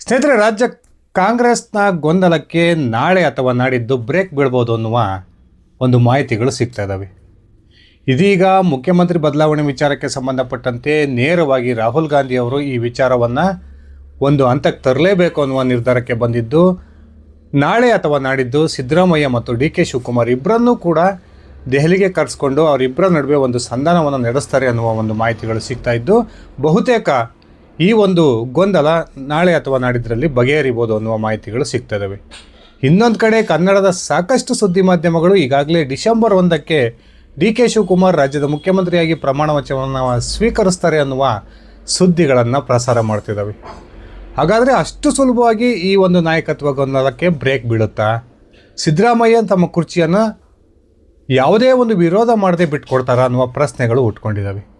ಸ್ನೇಹಿತರೆ, ರಾಜ್ಯ ಕಾಂಗ್ರೆಸ್ನ ಗೊಂದಲಕ್ಕೆ ನಾಳೆ ಅಥವಾ ನಾಡಿದ್ದು ಬ್ರೇಕ್ ಬೀಳ್ಬೋದು ಅನ್ನುವ ಒಂದು ಮಾಹಿತಿಗಳು ಸಿಗ್ತಾ ಇದ್ದಾವೆ ಇದೀಗ ಮುಖ್ಯಮಂತ್ರಿ ಬದಲಾವಣೆ ವಿಚಾರಕ್ಕೆ ಸಂಬಂಧಪಟ್ಟಂತೆ ನೇರವಾಗಿ ರಾಹುಲ್ ಗಾಂಧಿ ಅವರು ಈ ವಿಚಾರವನ್ನು ಒಂದು ಹಂತಕ್ಕೆ ತರಲೇಬೇಕು ಅನ್ನುವ ನಿರ್ಧಾರಕ್ಕೆ ಬಂದಿದ್ದು, ನಾಳೆ ಅಥವಾ ನಾಡಿದ್ದು ಸಿದ್ದರಾಮಯ್ಯ ಮತ್ತು ಡಿ ಕೆ ಶಿವಕುಮಾರ್ ಇಬ್ಬರನ್ನೂ ಕೂಡ ದೆಹಲಿಗೆ ಕರೆಸ್ಕೊಂಡು ಅವರಿಬ್ಬರ ನಡುವೆ ಒಂದು ಸಂಧಾನವನ್ನು ನಡೆಸ್ತಾರೆ ಅನ್ನುವ ಒಂದು ಮಾಹಿತಿಗಳು ಸಿಗ್ತಾ ಇದ್ದು, ಬಹುತೇಕ ಈ ಒಂದು ಗೊಂದಲ ನಾಳೆ ಅಥವಾ ನಾಡಿದ್ರಲ್ಲಿ ಬಗೆಹರಿಬೋದು ಅನ್ನುವ ಮಾಹಿತಿಗಳು ಸಿಗ್ತದವೆ. ಇನ್ನೊಂದು ಕಡೆ ಕನ್ನಡದ ಸಾಕಷ್ಟು ಸುದ್ದಿ ಮಾಧ್ಯಮಗಳು ಈಗಾಗಲೇ ಡಿಸೆಂಬರ್ ಒಂದಕ್ಕೆ ಡಿ ಕೆ ಶಿವಕುಮಾರ್ ರಾಜ್ಯದ ಮುಖ್ಯಮಂತ್ರಿಯಾಗಿ ಪ್ರಮಾಣ ವಚನವನ್ನು ಸ್ವೀಕರಿಸ್ತಾರೆ ಅನ್ನುವ ಸುದ್ದಿಗಳನ್ನು ಪ್ರಸಾರ ಮಾಡ್ತಿದ್ದಾವೆ ಹಾಗಾದರೆ ಅಷ್ಟು ಸುಲಭವಾಗಿ ಈ ಒಂದು ನಾಯಕತ್ವ ಗೊಂದಲಕ್ಕೆ ಬ್ರೇಕ್ ಬೀಳುತ್ತಾ? ಸಿದ್ದರಾಮಯ್ಯ ತಮ್ಮ ಕುರ್ಚಿಯನ್ನು ಯಾವುದೇ ಒಂದು ವಿರೋಧ ಮಾಡದೆ ಬಿಟ್ಕೊಡ್ತಾರಾ ಅನ್ನುವ ಪ್ರಶ್ನೆಗಳು ಉಟ್ಕೊಂಡಿದ್ದಾವೆ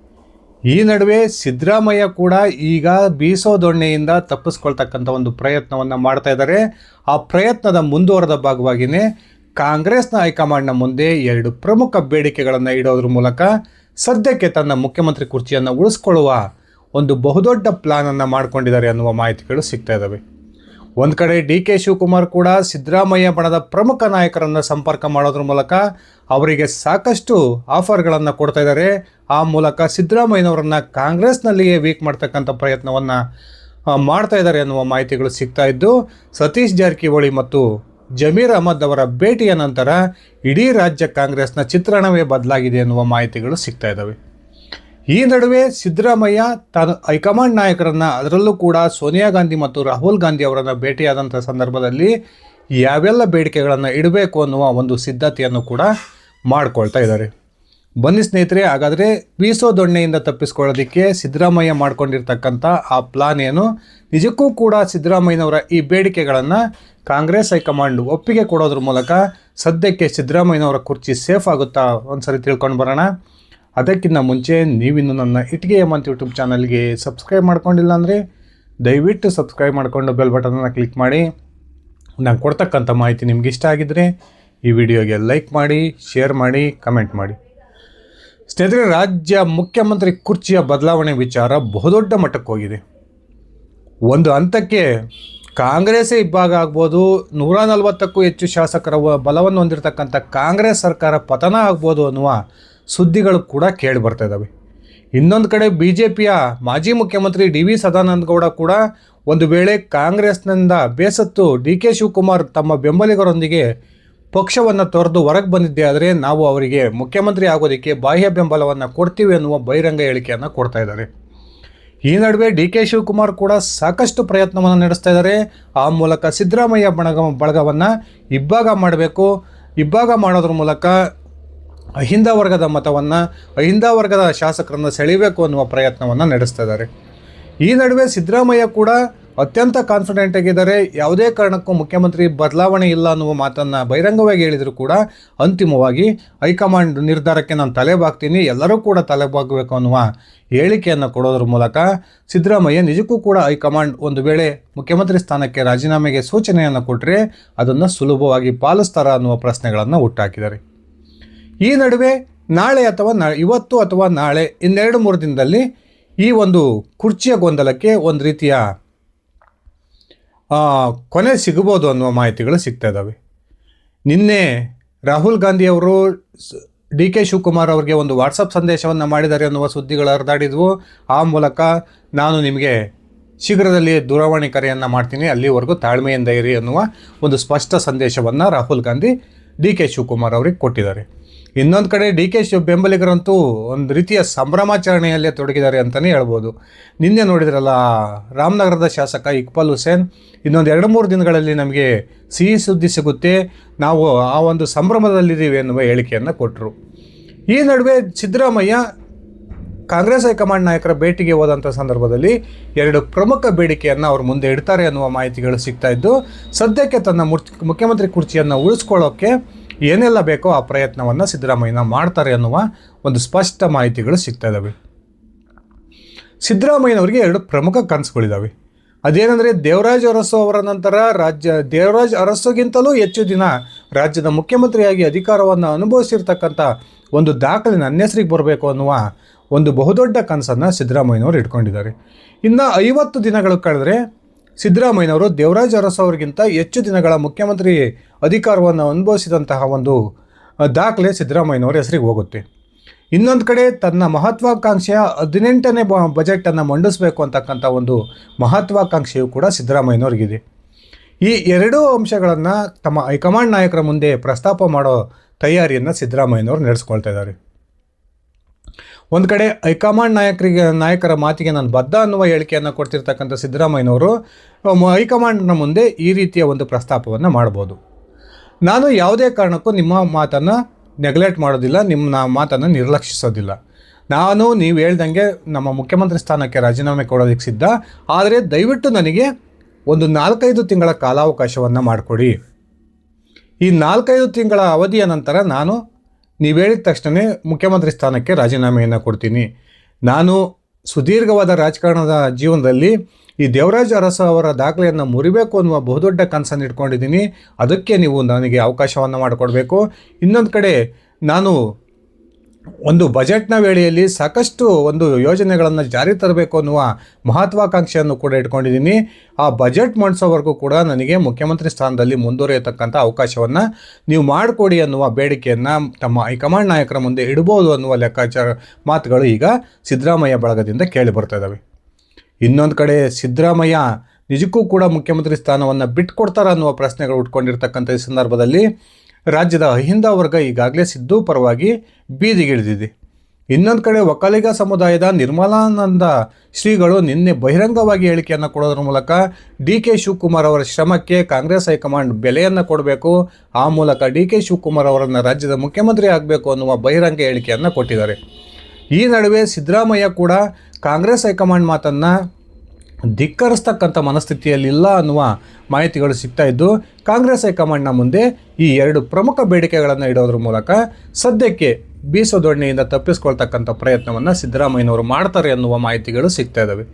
ಈ ನಡುವೆ ಸಿದ್ದರಾಮಯ್ಯ ಕೂಡ ಈಗ ಬೀಸೋ ದೊಣ್ಣೆಯಿಂದ ತಪ್ಪಿಸ್ಕೊಳ್ತಕ್ಕಂಥ ಒಂದು ಪ್ರಯತ್ನವನ್ನು ಮಾಡ್ತಾ ಇದ್ದಾರೆ. ಆ ಪ್ರಯತ್ನದ ಮುಂದುವರೆದ ಭಾಗವಾಗಿಯೇ ಕಾಂಗ್ರೆಸ್ನ ಹೈಕಮಾಂಡ್ನ ಮುಂದೆ ಎರಡು ಪ್ರಮುಖ ಬೇಡಿಕೆಗಳನ್ನು ಇಡೋದ್ರ ಮೂಲಕ ಸದ್ಯಕ್ಕೆ ತನ್ನ ಮುಖ್ಯಮಂತ್ರಿ ಕುರ್ಚಿಯನ್ನು ಉಳಿಸ್ಕೊಳ್ಳುವ ಒಂದು ಬಹುದೊಡ್ಡ ಪ್ಲಾನನ್ನು ಮಾಡಿಕೊಂಡಿದ್ದಾರೆ ಅನ್ನುವ ಮಾಹಿತಿಗಳು ಸಿಗ್ತಾ ಇದ್ದಾವೆ ಒಂದು ಕಡೆ ಡಿ ಕೆ ಶಿವಕುಮಾರ್ ಕೂಡ ಸಿದ್ದರಾಮಯ್ಯ ಬಣದ ಪ್ರಮುಖ ನಾಯಕರನ್ನು ಸಂಪರ್ಕ ಮಾಡೋದ್ರ ಮೂಲಕ ಅವರಿಗೆ ಸಾಕಷ್ಟು ಆಫರ್ಗಳನ್ನು ಕೊಡ್ತಾ ಇದ್ದಾರೆ. ಆ ಮೂಲಕ ಸಿದ್ದರಾಮಯ್ಯನವರನ್ನು ಕಾಂಗ್ರೆಸ್ನಲ್ಲಿಯೇ ವೀಕ್ ಮಾಡ್ತಕ್ಕಂಥ ಪ್ರಯತ್ನವನ್ನು ಮಾಡ್ತಾ ಇದ್ದಾರೆ ಎನ್ನುವ ಮಾಹಿತಿಗಳು ಸಿಗ್ತಾ ಇದ್ದು, ಸತೀಶ್ ಜಾರಕಿಹೊಳಿ ಮತ್ತು ಜಮೀರ್ ಅಹಮದ್ ಅವರ ಭೇಟಿಯ ನಂತರ ಇಡೀ ರಾಜ್ಯ ಕಾಂಗ್ರೆಸ್ನ ಚಿತ್ರಣವೇ ಬದಲಾಗಿದೆ ಎನ್ನುವ ಮಾಹಿತಿಗಳು ಸಿಗ್ತಾ ಇದ್ದಾವೆ. ಈ ನಡುವೆ ಸಿದ್ದರಾಮಯ್ಯ ತಾನು ಹೈಕಮಾಂಡ್ ನಾಯಕರನ್ನು, ಅದರಲ್ಲೂ ಕೂಡ ಸೋನಿಯಾ ಗಾಂಧಿ ಮತ್ತು ರಾಹುಲ್ ಗಾಂಧಿ ಅವರನ್ನು ಭೇಟಿಯಾದಂಥ ಸಂದರ್ಭದಲ್ಲಿ ಯಾವೆಲ್ಲ ಬೇಡಿಕೆಗಳನ್ನು ಇಡಬೇಕು ಅನ್ನುವ ಒಂದು ಸಿದ್ಧತೆಯನ್ನು ಕೂಡ ಮಾಡಿಕೊಳ್ತಾ ಇದ್ದಾರೆ. ಬನ್ನಿ ಸ್ನೇಹಿತರೆ, ಹಾಗಾದರೆ ಬೀಸೋ ದೊಣ್ಣೆಯಿಂದ ತಪ್ಪಿಸ್ಕೊಳ್ಳೋದಕ್ಕೆ ಸಿದ್ದರಾಮಯ್ಯ ಮಾಡ್ಕೊಂಡಿರ್ತಕ್ಕಂಥ ಆ ಪ್ಲಾನ್ ಏನು? ನಿಜಕ್ಕೂ ಕೂಡ ಸಿದ್ದರಾಮಯ್ಯನವರ ಈ ಬೇಡಿಕೆಗಳನ್ನು ಕಾಂಗ್ರೆಸ್ ಹೈಕಮಾಂಡ್ ಒಪ್ಪಿಗೆ ಕೊಡೋದ್ರ ಮೂಲಕ ಸದ್ಯಕ್ಕೆ ಸಿದ್ದರಾಮಯ್ಯನವರ ಕುರ್ಚಿ ಸೇಫ್ ಆಗುತ್ತಾ? ಒಂದ್ಸರಿ ತಿಳ್ಕೊಂಡು ಬರೋಣ. ಅದಕ್ಕಿಂತ ಮುಂಚೆ ನೀವಿನ್ನು ನನ್ನ ಇಟ್ಟಿಗೆ ಮಂತ್ ಯೂಟ್ಯೂಬ್ ಚಾನಲ್ಗೆ ಸಬ್ಸ್ಕ್ರೈಬ್ ಮಾಡ್ಕೊಂಡಿಲ್ಲ ಅಂದರೆ ದಯವಿಟ್ಟು ಸಬ್ಸ್ಕ್ರೈಬ್ ಮಾಡಿಕೊಂಡು ಬೆಲ್ ಬಟನನ್ನು ಕ್ಲಿಕ್ ಮಾಡಿ. ನಾನು ಕೊಡ್ತಕ್ಕಂಥ ಮಾಹಿತಿ ನಿಮ್ಗೆ ಇಷ್ಟ ಆಗಿದ್ದರೆ ಈ ವಿಡಿಯೋಗೆ ಲೈಕ್ ಮಾಡಿ, ಶೇರ್ ಮಾಡಿ, ಕಮೆಂಟ್ ಮಾಡಿ. ಸ್ನೇಹಿತರೆ, ರಾಜ್ಯ ಮುಖ್ಯಮಂತ್ರಿ ಕುರ್ಚಿಯ ಬದಲಾವಣೆ ವಿಚಾರ ಬಹುದೊಡ್ಡ ಮಟ್ಟಕ್ಕೆ ಹೋಗಿದೆ. ಒಂದು ಹಂತಕ್ಕೆ ಕಾಂಗ್ರೆಸ್ಸೇ ಇಬ್ಬಾಗ ಆಗ್ಬೋದು, ನೂರ ನಲವತ್ತಕ್ಕೂ ಹೆಚ್ಚು ಶಾಸಕರ ಬಲವನ್ನು ಹೊಂದಿರತಕ್ಕಂಥ ಕಾಂಗ್ರೆಸ್ ಸರ್ಕಾರ ಪತನ ಆಗ್ಬೋದು ಅನ್ನುವ ಸುದ್ದಿಗಳು ಕೂಡ ಕೇಳಿ ಬರ್ತಾ ಇದ್ದಾವೆ ಇನ್ನೊಂದು ಕಡೆ ಬಿ ಜೆ ಪಿಯ ಮಾಜಿ ಮುಖ್ಯಮಂತ್ರಿ ಡಿ ವಿ ಸದಾನಂದ ಗೌಡ ಕೂಡ ಒಂದು ವೇಳೆ ಕಾಂಗ್ರೆಸ್ನಿಂದ ಬೇಸತ್ತು ಡಿ ಕೆ ಶಿವಕುಮಾರ್ ತಮ್ಮ ಬೆಂಬಲಿಗರೊಂದಿಗೆ ಪಕ್ಷವನ್ನು ತೊರೆದು ಹೊರಗೆ ಬಂದಿದ್ದೇ ಆದರೆ ನಾವು ಅವರಿಗೆ ಮುಖ್ಯಮಂತ್ರಿ ಆಗೋದಕ್ಕೆ ಬಾಹ್ಯ ಬೆಂಬಲವನ್ನು ಕೊಡ್ತೀವಿ ಅನ್ನುವ ಬಹಿರಂಗ ಹೇಳಿಕೆಯನ್ನು ಕೊಡ್ತಾ ಇದ್ದಾರೆ. ಈ ನಡುವೆ ಡಿ ಕೆ ಶಿವಕುಮಾರ್ ಕೂಡ ಸಾಕಷ್ಟು ಪ್ರಯತ್ನವನ್ನು ನಡೆಸ್ತಾ ಇದ್ದಾರೆ. ಆ ಮೂಲಕ ಸಿದ್ದರಾಮಯ್ಯ ಬಳಗ ಬಳಗವನ್ನು ಇಬ್ಬಾಗ ಮಾಡಬೇಕು. ಇಬ್ಬಾಗ ಮಾಡೋದ್ರ ಮೂಲಕ ಅಹಿಂದ ವರ್ಗದ ಮತವನ್ನು ಅಹಿಂದ ವರ್ಗದ ಶಾಸಕರನ್ನು ಸೆಳೀಬೇಕು ಅನ್ನುವ ಪ್ರಯತ್ನವನ್ನು ನಡೆಸ್ತಾ ಇದ್ದಾರೆ ಈ ನಡುವೆ ಸಿದ್ದರಾಮಯ್ಯ ಕೂಡ ಅತ್ಯಂತ ಕಾನ್ಫಿಡೆಂಟ್ ಆಗಿದ್ದಾರೆ. ಯಾವುದೇ ಕಾರಣಕ್ಕೂ ಮುಖ್ಯಮಂತ್ರಿ ಬದಲಾವಣೆ ಇಲ್ಲ ಅನ್ನುವ ಮಾತನ್ನು ಬಹಿರಂಗವಾಗಿ ಹೇಳಿದರೂ ಕೂಡ ಅಂತಿಮವಾಗಿ ಹೈಕಮಾಂಡ್ ನಿರ್ಧಾರಕ್ಕೆ ನಾನು ತಲೆ ಬಾಗ್ತೀನಿ, ಎಲ್ಲರೂ ಕೂಡ ತಲೆ ಬಾಗಬೇಕು ಅನ್ನುವ ಹೇಳಿಕೆಯನ್ನು ಕೊಡೋದ್ರ ಮೂಲಕ ಸಿದ್ದರಾಮಯ್ಯ ನಿಜಕ್ಕೂ ಕೂಡ ಹೈಕಮಾಂಡ್ ಒಂದು ವೇಳೆ ಮುಖ್ಯಮಂತ್ರಿ ಸ್ಥಾನಕ್ಕೆ ರಾಜೀನಾಮೆಗೆ ಸೂಚನೆಯನ್ನು ಕೊಟ್ಟರೆ ಅದನ್ನು ಸುಲಭವಾಗಿ ಪಾಲಿಸ್ತಾರ ಅನ್ನುವ ಪ್ರಶ್ನೆಗಳನ್ನು ಹುಟ್ಟಾಕಿದ್ದಾರೆ. ಈ ನಡುವೆ ನಾಳೆ ಅಥವಾ ನಾ ಇವತ್ತು ಅಥವಾ ನಾಳೆ, ಇನ್ನೆರಡು ಮೂರು ದಿನದಲ್ಲಿ ಈ ಒಂದು ಕುರ್ಚಿಯ ಗೊಂದಲಕ್ಕೆ ಒಂದು ರೀತಿಯ ಕೊನೆ ಸಿಗಬಹುದು ಅನ್ನುವ ಮಾಹಿತಿಗಳು ಸಿಗ್ತಾ ಇದ್ದಾವೆ. ನಿನ್ನೆ ರಾಹುಲ್ ಗಾಂಧಿ ಅವರು ಡಿ ಕೆ ಶಿವಕುಮಾರ್ ಅವರಿಗೆ ಒಂದು ವಾಟ್ಸಪ್ ಸಂದೇಶವನ್ನು ಮಾಡಿದ್ದಾರೆ ಅನ್ನುವ ಸುದ್ದಿಗಳು ಹರಿದಾಡಿದ್ವು. ಆ ಮೂಲಕ ನಾನು ನಿಮಗೆ ಶೀಘ್ರದಲ್ಲಿ ದೂರವಾಣಿ ಕರೆಯನ್ನು ಮಾಡ್ತೀನಿ. ಅಲ್ಲಿವರೆಗೂ ತಾಳ್ಮೆಯಿಂದ ಇರಿ ಅನ್ನುವ ಒಂದು ಸ್ಪಷ್ಟ ಸಂದೇಶವನ್ನು ರಾಹುಲ್ ಗಾಂಧಿ ಡಿ ಕೆ ಶಿವಕುಮಾರ್ ಅವರಿಗೆ ಕೊಟ್ಟಿದ್ದಾರೆ. ಇನ್ನೊಂದು ಕಡೆ ಡಿ ಕೆ ಶಿವ ಬೆಂಬಲಿಗರಂತೂ ಒಂದು ರೀತಿಯ ಸಂಭ್ರಮಾಚರಣೆಯಲ್ಲೇ ತೊಡಗಿದ್ದಾರೆ ಅಂತಲೇ ಹೇಳ್ಬೋದು. ನಿನ್ನೆ ನೋಡಿದ್ರಲ್ಲ, ರಾಮನಗರದ ಶಾಸಕ ಇಕ್ಬಾಲ್ ಹುಸೇನ್, ಇನ್ನೊಂದು ಎರಡು ಮೂರು ದಿನಗಳಲ್ಲಿ ನಮಗೆ ಸಿಹಿ ಸುದ್ದಿ ಸಿಗುತ್ತೆ, ನಾವು ಆ ಒಂದು ಸಂಭ್ರಮದಲ್ಲಿದ್ದೀವಿ ಎನ್ನುವ ಹೇಳಿಕೆಯನ್ನು ಕೊಟ್ಟರು ಈ ನಡುವೆ ಸಿದ್ದರಾಮಯ್ಯ ಕಾಂಗ್ರೆಸ್ ಹೈಕಮಾಂಡ್ ನಾಯಕರ ಭೇಟಿಗೆ ಹೋದಂಥ ಸಂದರ್ಭದಲ್ಲಿ ಎರಡು ಪ್ರಮುಖ ಬೇಡಿಕೆಯನ್ನು ಅವರು ಮುಂದೆ ಇಡ್ತಾರೆ ಅನ್ನುವ ಮಾಹಿತಿಗಳು ಸಿಗ್ತಾ ಇದ್ದು, ಸದ್ಯಕ್ಕೆ ತನ್ನ ಮುಖ್ಯಮಂತ್ರಿ ಕುರ್ಚಿಯನ್ನು ಉಳಿಸ್ಕೊಳ್ಳೋಕ್ಕೆ ಏನೆಲ್ಲ ಬೇಕೋ ಆ ಪ್ರಯತ್ನವನ್ನು ಸಿದ್ದರಾಮಯ್ಯನ ಮಾಡ್ತಾರೆ ಅನ್ನುವ ಒಂದು ಸ್ಪಷ್ಟ ಮಾಹಿತಿಗಳು ಸಿಗ್ತಾ ಇದ್ದಾವೆ ಸಿದ್ದರಾಮಯ್ಯನವರಿಗೆ ಎರಡು ಪ್ರಮುಖ ಕನಸುಗಳಿದ್ದಾವೆ ಅದೇನೆಂದರೆ ದೇವರಾಜ್ ಅರಸು ಅವರ ನಂತರ ರಾಜ್ಯ, ದೇವರಾಜ್ ಅರಸುಗಿಂತಲೂ ಹೆಚ್ಚು ದಿನ ರಾಜ್ಯದ ಮುಖ್ಯಮಂತ್ರಿಯಾಗಿ ಅಧಿಕಾರವನ್ನು ಅನುಭವಿಸಿರ್ತಕ್ಕಂಥ ಒಂದು ದಾಖಲೆ ನನ್ನ ಹೆಸರಿಗೆ ಬರಬೇಕು ಅನ್ನುವ ಒಂದು ಬಹುದೊಡ್ಡ ಕನಸನ್ನು ಸಿದ್ದರಾಮಯ್ಯನವರು ಇಟ್ಕೊಂಡಿದ್ದಾರೆ. ಇನ್ನು ಐವತ್ತು ದಿನಗಳು ಕಳೆದರೆ ಸಿದ್ದರಾಮಯ್ಯನವರು ದೇವರಾಜ ಅರಸ ಅವರಿಗಿಂತ ಹೆಚ್ಚು ದಿನಗಳ ಮುಖ್ಯಮಂತ್ರಿ ಅಧಿಕಾರವನ್ನು ಅನುಭವಿಸಿದಂತಹ ಒಂದು ದಾಖಲೆ ಸಿದ್ದರಾಮಯ್ಯನವರ ಹೆಸರಿಗೆ ಹೋಗುತ್ತೆ. ಇನ್ನೊಂದು ಕಡೆ ತನ್ನ ಮಹತ್ವಾಕಾಂಕ್ಷೆಯ ಹದಿನೆಂಟನೇ ಬ, ಬಜೆಟನ್ನು ಮಂಡಿಸಬೇಕು ಅಂತಕ್ಕಂಥ ಒಂದು ಮಹತ್ವಾಕಾಂಕ್ಷೆಯು ಕೂಡ ಸಿದ್ದರಾಮಯ್ಯನವ್ರಿಗಿದೆ. ಈ ಎರಡೂ ಅಂಶಗಳನ್ನು ತಮ್ಮ ಹೈಕಮಾಂಡ್ ನಾಯಕರ ಮುಂದೆ ಪ್ರಸ್ತಾಪ ಮಾಡೋ ತಯಾರಿಯನ್ನು ಸಿದ್ದರಾಮಯ್ಯನವರು ನಡೆಸ್ಕೊಳ್ತಾ ಇದ್ದಾರೆ. ಒಂದು ಕಡೆ ಹೈಕಮಾಂಡ್ ನಾಯಕರಿಗೆ, ನಾಯಕರ ಮಾತಿಗೆ ನಾನು ಬದ್ಧ ಅನ್ನುವ ಹೇಳಿಕೆಯನ್ನು ಕೊಡ್ತಿರ್ತಕ್ಕಂಥ ಸಿದ್ದರಾಮಯ್ಯನವರು ಹೈಕಮಾಂಡ್ನ ಮುಂದೆ ಈ ರೀತಿಯ ಒಂದು ಪ್ರಸ್ತಾಪವನ್ನು ಮಾಡ್ಬೋದು. ನಾನು ಯಾವುದೇ ಕಾರಣಕ್ಕೂ ನಿಮ್ಮ ಮಾತನ್ನು ನೆಗ್ಲೆಕ್ಟ್ ಮಾಡೋದಿಲ್ಲ, ನಿಮ್ಮ ಮಾತನ್ನು ನಿರ್ಲಕ್ಷಿಸೋದಿಲ್ಲ. ನಾನು ನೀವು ಹೇಳ್ದಂಗೆ ನಮ್ಮ ಮುಖ್ಯಮಂತ್ರಿ ಸ್ಥಾನಕ್ಕೆ ರಾಜೀನಾಮೆ ಕೊಡೋದಕ್ಕೆ ಸಿದ್ಧ, ಆದರೆ ದಯವಿಟ್ಟು ನನಗೆ ಒಂದು ನಾಲ್ಕೈದು ತಿಂಗಳ ಕಾಲಾವಕಾಶವನ್ನು ಮಾಡಿಕೊಡಿ. ಈ ನಾಲ್ಕೈದು ತಿಂಗಳ ಅವಧಿಯ ನಂತರ ನಾನು ನೀವು ಹೇಳಿದ ತಕ್ಷಣ ಮುಖ್ಯಮಂತ್ರಿ ಸ್ಥಾನಕ್ಕೆ ರಾಜೀನಾಮೆಯನ್ನು ಕೊಡ್ತೀನಿ. ನಾನು ಸುದೀರ್ಘವಾದ ರಾಜಕಾರಣದ ಜೀವನದಲ್ಲಿ ಈ ದೇವರಾಜ ಅರಸ ಅವರ ದಾಖಲೆಯನ್ನು ಮುರಿಬೇಕು ಅನ್ನುವ ಬಹುದೊಡ್ಡ ಕನಸನ್ನು ಇಟ್ಕೊಂಡಿದ್ದೀನಿ. ಅದಕ್ಕೆ ನೀವು ನನಗೆ ಅವಕಾಶವನ್ನು ಮಾಡಿಕೊಡ್ಬೇಕು. ಇನ್ನೊಂದು ಕಡೆ ನಾನು ಒಂದು ಬಜೆಟ್ನ ವೇಳೆಯಲ್ಲಿ ಸಾಕಷ್ಟು ಒಂದು ಯೋಜನೆಗಳನ್ನು ಜಾರಿ ತರಬೇಕು ಅನ್ನುವ ಮಹತ್ವಾಕಾಂಕ್ಷೆಯನ್ನು ಕೂಡ ಇಟ್ಕೊಂಡಿದ್ದೀನಿ. ಆ ಬಜೆಟ್ ಮಂಡಿಸೋವರೆಗೂ ಕೂಡ ನನಗೆ ಮುಖ್ಯಮಂತ್ರಿ ಸ್ಥಾನದಲ್ಲಿ ಮುಂದುವರಿಯತಕ್ಕಂಥ ಅವಕಾಶವನ್ನು ನೀವು ಮಾಡಿಕೊಡಿ ಅನ್ನುವ ಬೇಡಿಕೆಯನ್ನು ತಮ್ಮ ಹೈಕಮಾಂಡ್ ನಾಯಕರ ಮುಂದೆ ಇಡ್ಬೋದು ಅನ್ನುವ ಲೆಕ್ಕಾಚಾರ ಮಾತುಗಳು ಈಗ ಸಿದ್ದರಾಮಯ್ಯ ಬಳಗದಿಂದ ಕೇಳಿ ಬರ್ತಾ ಇದ್ದಾವೆ ಇನ್ನೊಂದು ಕಡೆ ಸಿದ್ದರಾಮಯ್ಯ ನಿಜಕ್ಕೂ ಕೂಡ ಮುಖ್ಯಮಂತ್ರಿ ಸ್ಥಾನವನ್ನು ಬಿಟ್ಕೊಡ್ತಾರ ಅನ್ನುವ ಪ್ರಶ್ನೆಗಳು ಉಟ್ಕೊಂಡಿರ್ತಕ್ಕಂಥ ಈ ಸಂದರ್ಭದಲ್ಲಿ ರಾಜ್ಯದ ಅಹಿಂದ ವರ್ಗ ಈಗಾಗಲೇ ಸಿದ್ದು ಪರವಾಗಿ ಬೀದಿಗಿಳಿದಿದೆ. ಇನ್ನೊಂದು ಕಡೆ ಒಕ್ಕಲಿಗ ಸಮುದಾಯದ ನಿರ್ಮಲಾನಂದ ಶ್ರೀಗಳು ನಿನ್ನೆ ಬಹಿರಂಗವಾಗಿ ಹೇಳಿಕೆಯನ್ನು ಕೊಡೋದ್ರ ಮೂಲಕ ಡಿ ಕೆ ಶಿವಕುಮಾರ್ ಅವರ ಶ್ರಮಕ್ಕೆ ಕಾಂಗ್ರೆಸ್ ಹೈಕಮಾಂಡ್ ಬೆಲೆಯನ್ನು ಕೊಡಬೇಕು, ಆ ಮೂಲಕ ಡಿ ಕೆ ಶಿವಕುಮಾರ್ ಅವರನ್ನು ರಾಜ್ಯದ ಮುಖ್ಯಮಂತ್ರಿ ಆಗಬೇಕು ಅನ್ನುವ ಬಹಿರಂಗ ಹೇಳಿಕೆಯನ್ನು ಕೊಟ್ಟಿದ್ದಾರೆ. ಈ ನಡುವೆ ಸಿದ್ದರಾಮಯ್ಯ ಕೂಡ ಕಾಂಗ್ರೆಸ್ ಹೈಕಮಾಂಡ್ ಮಾತನ್ನು ಧಿಕ್ಕರಿಸ್ತಕ್ಕಂಥ ಮನಸ್ಥಿತಿಯಲ್ಲಿಲ್ಲ ಅನ್ನುವ ಮಾಹಿತಿಗಳು ಸಿಗ್ತಾ ಇದ್ದು, ಕಾಂಗ್ರೆಸ್ ಹೈಕಮಾಂಡ್ನ ಮುಂದೆ ಈ ಎರಡು ಪ್ರಮುಖ ಬೇಡಿಕೆಗಳನ್ನು ಇಡೋದ್ರ ಮೂಲಕ ಸದ್ಯಕ್ಕೆ ಬೀಸೋ ದೊಣ್ಣೆಯಿಂದ ತಪ್ಪಿಸ್ಕೊಳ್ತಕ್ಕಂಥ ಪ್ರಯತ್ನವನ್ನು ಸಿದ್ದರಾಮಯ್ಯನವರು ಮಾಡ್ತಾರೆ ಅನ್ನುವ ಮಾಹಿತಿಗಳು ಸಿಗ್ತಾ ಇದ್ದಾವೆ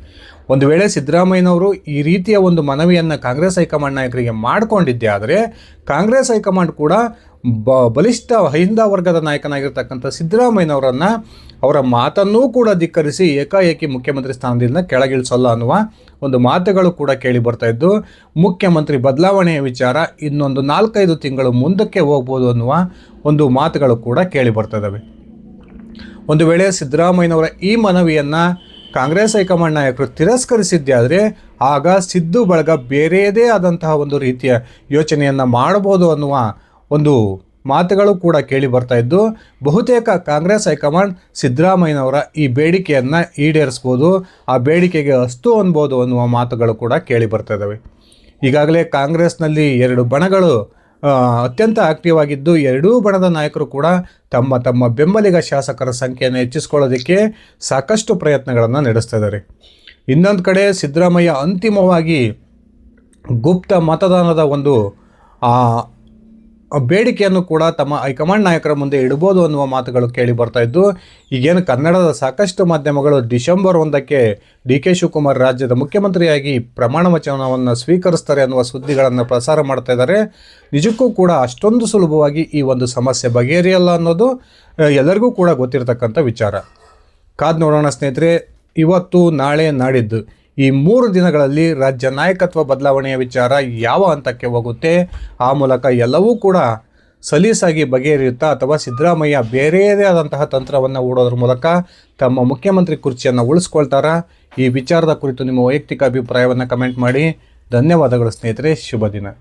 ಒಂದು ವೇಳೆ ಸಿದ್ದರಾಮಯ್ಯನವರು ಈ ರೀತಿಯ ಒಂದು ಮನವಿಯನ್ನು ಕಾಂಗ್ರೆಸ್ ಹೈಕಮಾಂಡ್ ನಾಯಕರಿಗೆ ಮಾಡಿಕೊಂಡಿದ್ದೆ ಆದರೆ ಕಾಂಗ್ರೆಸ್ ಹೈಕಮಾಂಡ್ ಕೂಡ ಬ, ಬಲಿಷ್ಠ ಹಿಂದ ವರ್ಗದ ನಾಯಕನಾಗಿರ್ತಕ್ಕಂಥ ಸಿದ್ದರಾಮಯ್ಯನವರನ್ನು ಅವರ ಮಾತನ್ನೂ ಕೂಡ ಧಿಕ್ಕರಿಸಿ ಏಕಾಏಕಿ ಮುಖ್ಯಮಂತ್ರಿ ಸ್ಥಾನದಿಂದ ಕೆಳಗಿಳಿಸಲ್ಲ ಅನ್ನುವ ಒಂದು ಮಾತುಗಳು ಕೂಡ ಕೇಳಿ ಬರ್ತಾ ಇದ್ದು, ಮುಖ್ಯಮಂತ್ರಿ ಬದಲಾವಣೆಯ ವಿಚಾರ ಇನ್ನೊಂದು ನಾಲ್ಕೈದು ತಿಂಗಳು ಮುಂದಕ್ಕೆ ಹೋಗ್ಬೋದು ಅನ್ನುವ ಒಂದು ಮಾತುಗಳು ಕೂಡ ಕೇಳಿ ಬರ್ತಾ ಇದ್ದಾವೆ ಒಂದು ವೇಳೆ ಸಿದ್ದರಾಮಯ್ಯನವರ ಈ ಮನವಿಯನ್ನು ಕಾಂಗ್ರೆಸ್ ಹೈಕಮಾಂಡ್ ನಾಯಕರು ತಿರಸ್ಕರಿಸಿದ್ದೆ ಆದರೆ ಆಗ ಸಿದ್ದು ಬಳಗ ಬೇರೆಯದೇ ಆದಂತಹ ಒಂದು ರೀತಿಯ ಯೋಚನೆಯನ್ನು ಮಾಡಬಹುದು ಅನ್ನುವ ಒಂದು ಮಾತುಗಳು ಕೂಡ ಕೇಳಿ ಬರ್ತಾ ಇದ್ದು, ಬಹುತೇಕ ಕಾಂಗ್ರೆಸ್ ಹೈಕಮಾಂಡ್ ಸಿದ್ದರಾಮಯ್ಯನವರ ಈ ಬೇಡಿಕೆಯನ್ನು ಈಡೇರಿಸ್ಬೋದು, ಆ ಬೇಡಿಕೆಗೆ ಅಸ್ತು ಅನ್ಬೋದು ಅನ್ನುವ ಮಾತುಗಳು ಕೂಡ ಕೇಳಿ ಬರ್ತಾ ಇದ್ದಾವೆ. ಈಗಾಗಲೇ ಕಾಂಗ್ರೆಸ್ನಲ್ಲಿ ಎರಡು ಬಣಗಳು ಅತ್ಯಂತ ಆಕ್ಟಿವ್ ಆಗಿದ್ದು ಎರಡೂ ಬಣದ ನಾಯಕರು ಕೂಡ ತಮ್ಮ ತಮ್ಮ ಬೆಂಬಲಿಗ ಶಾಸಕರ ಸಂಖ್ಯೆಯನ್ನು ಹೆಚ್ಚಿಸ್ಕೊಳ್ಳೋದಕ್ಕೆ ಸಾಕಷ್ಟು ಪ್ರಯತ್ನಗಳನ್ನು ನಡೆಸ್ತಾ ಇದ್ದಾರೆ. ಇನ್ನೊಂದು ಕಡೆ ಸಿದ್ದರಾಮಯ್ಯ ಅಂತಿಮವಾಗಿ ಗುಪ್ತ ಮತದಾನದ ಒಂದು ಬೇಡಿಕೆಯನ್ನು ಕೂಡ ತಮ್ಮ ಹೈಕಮಾಂಡ್ ನಾಯಕರ ಮುಂದೆ ಇಡಬಹುದು ಅನ್ನುವ ಮಾತುಗಳು ಕೇಳಿ ಬರ್ತಾ ಇದ್ದು, ಈಗೇನು ಕನ್ನಡದ ಸಾಕಷ್ಟು ಮಾಧ್ಯಮಗಳು ಡಿಸೆಂಬರ್ ಒಂದಕ್ಕೆ ಡಿ ಕೆ ಶಿವಕುಮಾರ್ ರಾಜ್ಯದ ಮುಖ್ಯಮಂತ್ರಿಯಾಗಿ ಪ್ರಮಾಣ ವಚನವನ್ನು ಸ್ವೀಕರಿಸ್ತಾರೆ ಅನ್ನುವ ಸುದ್ದಿಗಳನ್ನು ಪ್ರಸಾರ ಮಾಡ್ತಾ ಇದ್ದಾರೆ. ನಿಜಕ್ಕೂ ಕೂಡ ಅಷ್ಟೊಂದು ಸುಲಭವಾಗಿ ಈ ಒಂದು ಸಮಸ್ಯೆ ಬಗೆಹರಿಯಲ್ಲ ಅನ್ನೋದು ಎಲ್ಲರಿಗೂ ಕೂಡ ಗೊತ್ತಿರತಕ್ಕಂಥ ವಿಚಾರ. ಕಾದ್ ನೋಡೋಣ ಸ್ನೇಹಿತರೆ, ಇವತ್ತು ನಾಳೆ ನಾಡಿದ್ದು ಈ ಮೂರು ದಿನಗಳಲ್ಲಿ ರಾಜ್ಯ ನಾಯಕತ್ವ ಬದಲಾವಣೆಯ ವಿಚಾರ ಯಾವ ಹಂತಕ್ಕೆ ಹೋಗುತ್ತೆ? ಆ ಮೂಲಕ ಎಲ್ಲವೂ ಕೂಡ ಸಲೀಸಾಗಿ ಬಗೆಹರಿಯುತ್ತಾ ಅಥವಾ ಸಿದ್ದರಾಮಯ್ಯ ಬೇರೆಯದೇ ಆದಂತಹ ತಂತ್ರವನ್ನು ಓಡೋದ್ರ ಮೂಲಕ ತಮ್ಮ ಮುಖ್ಯಮಂತ್ರಿ ಕುರ್ಚಿಯನ್ನು ಉಳಿಸ್ಕೊಳ್ತಾರಾ? ಈ ವಿಚಾರದ ಕುರಿತು ನಿಮ್ಮ ವೈಯಕ್ತಿಕ ಅಭಿಪ್ರಾಯವನ್ನು ಕಮೆಂಟ್ ಮಾಡಿ. ಧನ್ಯವಾದಗಳು ಸ್ನೇಹಿತರೆ. ಶುಭ ದಿನ.